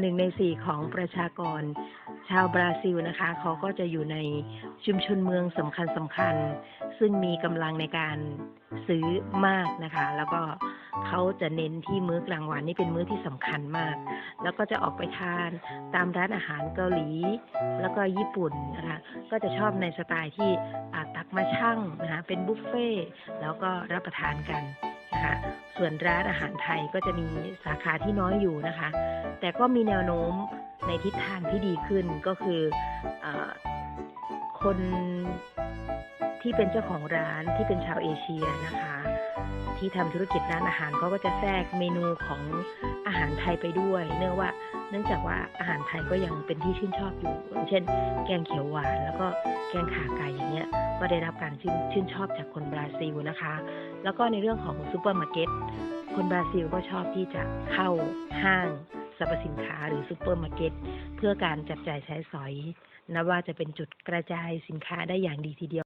หนึ่งในสี่ของประชากร ชาวบราซิลนะคะเขาก็จะอยู่ในชุมชนเมืองสำคัญสำคัญ ซึ่งมีกำลังในการซื้อมากนะคะ แล้วก็เขาจะเน้นที่มื้อกลางวันนี่เป็นมื้อที่สำคัญมาก แล้วก็จะออกไปทานตามร้านอาหารเกาหลี แล้วก็ญี่ปุ่นนะคะก็จะชอบในสไตล์ที่ตักมาชั่งนะคะเป็นบุฟเฟ่ต์แล้วก็รับประทานกัน นะคะส่วนร้านอาหารไทยก็จะมีสาขาที่น้อยอยู่นะคะ แต่ก็มีแนวโน้มในทิศทางที่ดีขึ้นก็คืออคนที่เป็นเจ้าของร้านที่เป็นชาวเอเชียนะคะ ที่ทำธุรกิจร้านอาหารเขาก็จะแทรกเมนูของอาหารไทยไปด้วย เนื่องว่าเนื่องจากว่าอาหารไทยก็ยังเป็นที่ชื่นชอบอยู่เช่น แกงเขียวหวานแล้วก็แกงขาไก่อย่างเงี้ย ก็ได้รับการชื่นชื่นชอบจากคนบราซิลนะคะ แล้วก็ในเรื่องของซูเปอร์มาร์เก็ตคนบราซิลก็ชอบที่จะเข้าห้างสรรพสินค้าหรือซูเปอร์มาร์เก็ตเพื่อการจับจ่ายใช้สอยนับว่าจะเป็นจุดกระจายสินค้าได้อย่างดีทีเดียว